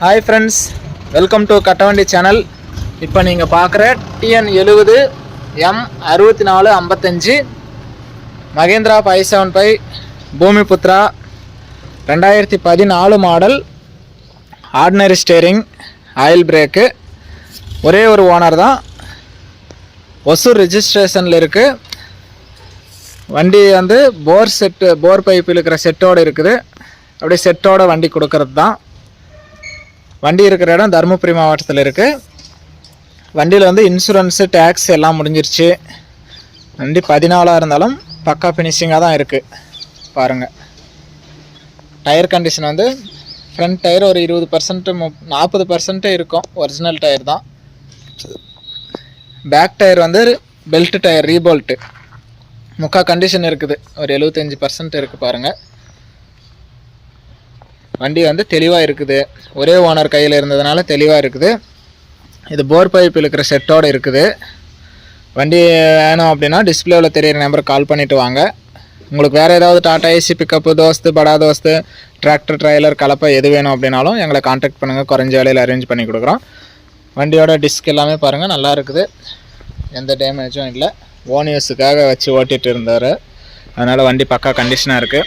Hi friends welcome to Kattavandi channel இப்போ நீங்கள் பார்க்குற டிஎன் எழுபது எம் அறுபத்தி நாலு ஐம்பத்தஞ்சு Mahindra five seven five Bhumiputra ரெண்டாயிரத்தி பதினாலு model ordinary steering oil brake ஒரே ஒரு ஓனர் தான். ஒசூர் ரிஜிஸ்ட்ரேஷனில் இருக்குது வண்டி வந்து போர் செட்டு போர் பைப் இருக்கிற செட்டோடு இருக்குது. அப்படியே செட்டோட வண்டி கொடுக்கறது தான் வண்டி இருக்கிற இடம் தருமபுரி மாவட்டத்தில் இருக்குது வண்டியில் வந்து இன்சூரன்ஸு டேக்ஸ் எல்லாம் முடிஞ்சிருச்சு. வண்டி பதினாலாக இருந்தாலும் பக்கா ஃபினிஷிங்காக தான் இருக்குது பாருங்கள் டயர் கண்டிஷன் வந்து ஃப்ரண்ட் டயர் ஒரு இருபது பர்சன்ட்டு மு நாற்பது பர்சன்ட்டு இருக்கும். ஒரிஜினல் டயர் தான். பேக் டயர் வந்து பெல்ட் டயர் ரீபோல்ட்டு முக்கா கண்டிஷன் இருக்குது. ஒரு எழுபத்தஞ்சி பர்சன்ட் இருக்குது பாருங்கள் வண்டி வந்து தெளிவாக இருக்குது. ஒரே ஓனர் கையில் இருந்ததுனால தெளிவாக இருக்குது. இது போர் பைப் இழுக்கிற செட்டோடு இருக்குது. வண்டி வேணும் அப்படின்னா டிஸ்பிளேவில் தெரியிற நம்பருக்கு கால் பண்ணிவிட்டு வாங்க. உங்களுக்கு வேறு ஏதாவது டாட்டா ஏசி பிக்கப்பு தோஸ்து படா தோஸ்து டிராக்டர் ட்ரைலர் கலப்பை எது வேணும் அப்படின்னாலும் எங்களை காண்டாக்ட் பண்ணுங்கள் குறைஞ்ச விலையில் அரேஞ்ச் பண்ணி கொடுக்குறோம். வண்டியோட டிஸ்க் எல்லாமே பாருங்கள் நல்லா இருக்குது. எந்த டேமேஜும் இல்லை. ஓன் யூஸுக்காக வச்சு ஓட்டிகிட்டு இருந்தார். அதனால் வண்டி பக்கா கண்டிஷனாக இருக்குது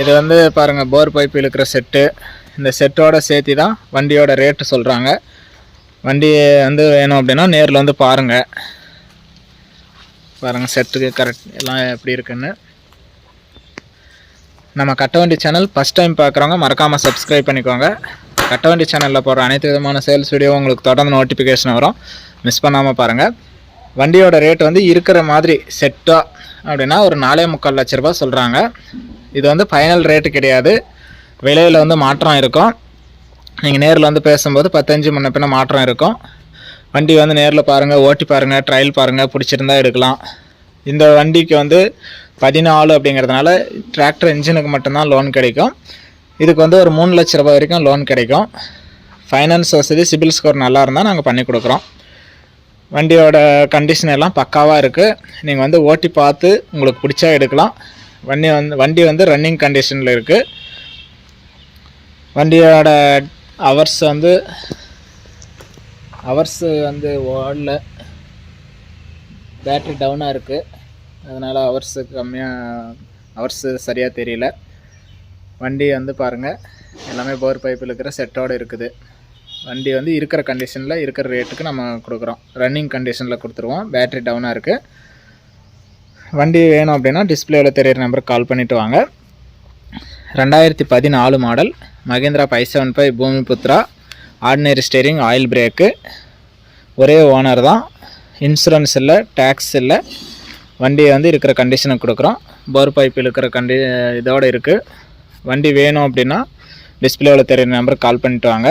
இது வந்து பாருங்கள் போர் பைப் இழுக்கிற செட்டு இந்த செட்டோட சேர்த்து தான் வண்டியோட ரேட்டு சொல்கிறாங்க வண்டி வந்து வேணும் அப்படின்னா நேரில் வந்து பாருங்கள் பாருங்கள் செட்டுக்கு கரெக்ட் எல்லாம் எப்படி இருக்குன்னு. நம்ம கட்ட வண்டி சேனல் ஃபஸ்ட் டைம் பார்க்குறவங்க மறக்காமல் சப்ஸ்கிரைப் பண்ணிக்கோங்க. கட்ட வண்டி சேனலில் போடுற அனைத்து விதமான சேல்ஸ் வீடியோ உங்களுக்கு தொடர்ந்து நோட்டிஃபிகேஷன் வரும். மிஸ் பண்ணாமல் பாருங்கள் வண்டியோட ரேட் வந்து இருக்கிற மாதிரி செட்டாக அப்படின்னா ஒரு நாலே முக்கால் லட்ச ரூபா சொல்கிறாங்க இது வந்து ஃபைனல் ரேட்டு கிடையாது. விலையில் வந்து மாற்றம் இருக்கும். நீங்கள் நேரில் வந்து பேசும்போது பத்தஞ்சு முன்ன பின்ன மாற்றம் இருக்கும். வண்டி வந்து நேரில் பாருங்கள் ஓட்டி பாருங்கள் ட்ரையல் பாருங்கள் பிடிச்சிருந்தா எடுக்கலாம். இந்த வண்டிக்கு வந்து பதினாலு அப்படிங்கிறதுனால டிராக்டர் இன்ஜினுக்கு மட்டும்தான் லோன் கிடைக்கும். இதுக்கு வந்து ஒரு மூணு லட்ச ரூபாய் வரைக்கும் லோன் கிடைக்கும். ஃபைனான்ஸ் வசதி சிபில் ஸ்கோர் நல்லா இருந்தால் நாங்கள் பண்ணி கொடுக்குறோம். வண்டியோட கண்டிஷன் எல்லாம் பக்காவாக இருக்குது நீங்கள் வந்து ஓட்டி பார்த்து உங்களுக்கு பிடிச்சா எடுக்கலாம். வண்டி வந்து வண்டி வந்து ரன்னிங் கண்டிஷனில் இருக்குது வண்டியோட அவர்ஸ் வந்து அவர்ஸ் வந்து ஓடல. பேட்ரி டவுனாக இருக்குது அதனால் அவர்ஸு கம்மியாக அவர்ஸு சரியாக தெரியல. வண்டி வந்து பாருங்கள் எல்லாமே போர் பைப்பில் இருக்கிற செட்டோடு இருக்குது. வண்டி வந்து இருக்கிற கண்டிஷனில் இருக்கிற ரேட்டுக்கு நம்ம கொடுக்குறோம். ரன்னிங் கண்டிஷனில் கொடுத்துருவோம். பேட்ரி டவுனாக இருக்குது வண்டி வேணும் அப்படின்னா டிஸ்பிளேவில் தெரியிற நம்பருக்கு கால் பண்ணிவிட்டு வாங்க. ரெண்டாயிரத்தி பதினாலு model Mahindra five seven five Bhumiputra ordinary steering oil brake ஒரே ஓனர் தான். இன்சூரன்ஸ் இல்லை டேக்ஸ் இல்லை. வண்டியை வந்து இருக்கிற கண்டிஷனுக்கு கொடுக்குறோம். போர் பைப் இருக்கிற கண்டி இதோடு இருக்குது வண்டி வேணும் அப்படின்னா டிஸ்பிளேவில் தெரியுற நம்பருக்கு கால் பண்ணிட்டு வாங்க.